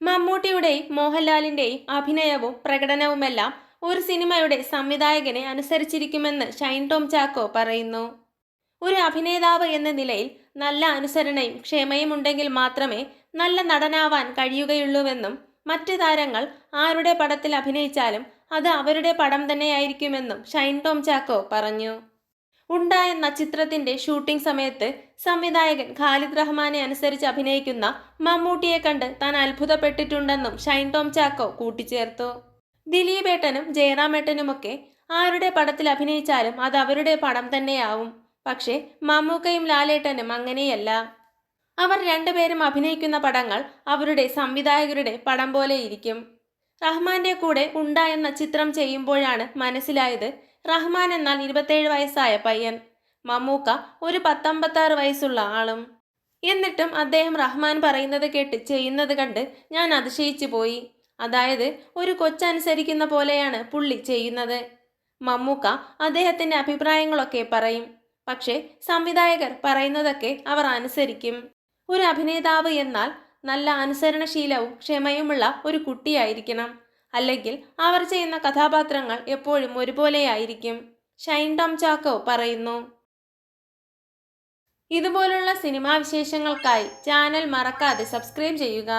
മമ്മൂട്ടിയുടെയും മോഹൻലാലിന്റെയും അഭിനയവും പ്രകടനവുമെല്ലാം ഒരു സിനിമയുടെ സംവിധായകനെ അനുസരിച്ചിരിക്കുമെന്ന് ഷൈൻ ടോം ചാക്കോ പറയുന്നു. ഒരു അഭിനേതാവ് എന്ന നിലയിൽ നല്ല അനുസരണയും ക്ഷമയും ഉണ്ടെങ്കിൽ മാത്രമേ നല്ല നടനാവാൻ കഴിയുകയുള്ളൂവെന്നും മറ്റ് താരങ്ങൾ ആരുടെ പടത്തിൽ അഭിനയിച്ചാലും അത് അവരുടെ പടം തന്നെയായിരിക്കുമെന്നും ഷൈൻ ടോം ചാക്കോ പറഞ്ഞു. ഉണ്ട എന്ന ചിത്രത്തിന്റെ ഷൂട്ടിംഗ് സമയത്ത് സംവിധായകൻ ഖാലിദ് റഹ്മാനെ അനുസരിച്ച് അഭിനയിക്കുന്ന മമ്മൂട്ടിയെ കണ്ട് താൻ അത്ഭുതപ്പെട്ടിട്ടുണ്ടെന്നും ഷൈൻ ടോം ചാക്കോ കൂട്ടിച്ചേർത്തു. ദിലീപേട്ടനും ജയറാമേട്ടനുമൊക്കെ ആരുടെ പടത്തിൽ അഭിനയിച്ചാലും അത് അവരുടെ പടം തന്നെയാവും. പക്ഷേ മമ്മൂക്കയും ലാലേട്ടനും അങ്ങനെയല്ല. അവർ രണ്ടുപേരും അഭിനയിക്കുന്ന പടങ്ങൾ അവരുടെ സംവിധായകരുടെ പടം പോലെ ഇരിക്കും. റഹ്മാന്റെ കൂടെ ഉണ്ട എന്ന ചിത്രം ചെയ്യുമ്പോഴാണ് മനസ്സിലായത് റഹ്മാൻ എന്നാൽ ഇരുപത്തേഴ് വയസ്സായ പയ്യൻ. മമ്മൂക്ക ഒരു പത്തമ്പത്താറ് വയസ്സുള്ള ആളും. എന്നിട്ടും അദ്ദേഹം റഹ്മാൻ പറയുന്നത് കേട്ട് ചെയ്യുന്നത് കണ്ട് ഞാൻ അതിശയിച്ചു പോയി. അതായത് ഒരു കൊച്ചനുസരിക്കുന്ന പോലെയാണ് പുള്ളി ചെയ്യുന്നത്. മമ്മൂക്ക അദ്ദേഹത്തിന്റെ അഭിപ്രായങ്ങളൊക്കെ പറയും. പക്ഷേ സംവിധായകർ പറയുന്നതൊക്കെ അവർ അനുസരിക്കും. ഒരു അഭിനേതാവ് എന്നാൽ നല്ല അനുസരണശീലവും ക്ഷമയുമുള്ള ഒരു കുട്ടിയായിരിക്കണം. അല്ലെങ്കിൽ അവർ ചെയ്യുന്ന കഥാപാത്രങ്ങൾ എപ്പോഴും ഒരുപോലെയായിരിക്കും. ഷൈൻ ടോം ചാക്കോ പറയുന്നു. ഇതുപോലുള്ള സിനിമാ വിശേഷങ്ങൾക്കായി ചാനൽ മറക്കാതെ സബ്സ്ക്രൈബ് ചെയ്യുക.